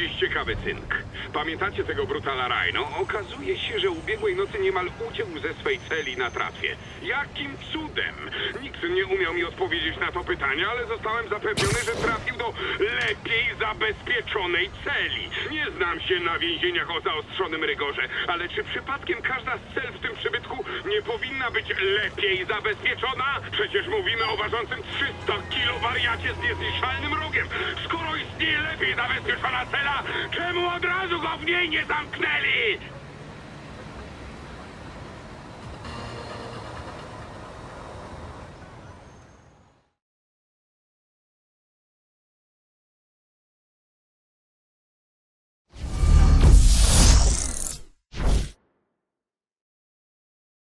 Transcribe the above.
dziś ciekawy cynk. Pamiętacie tego brutala Rhino? Okazuje się, że ubiegłej nocy niemal uciekł ze swej celi na tratwie. Jakim cudem? Nikt nie umiał mi odpowiedzieć na to pytanie, ale zostałem zapewniony, że trafił do lepiej zabezpieczonej celi. Nie znam się na więzieniach o zaostrzonym rygorze, ale czy przypadkiem każda z cel w tym przybytku nie powinna być lepiej zabezpieczona? Przecież mówimy o ważącym 300 kilo wariacie z niezniszczalnym rogiem. Skoro lepiej zabezpieczona cela, czemu od razu go w niej nie zamknęli?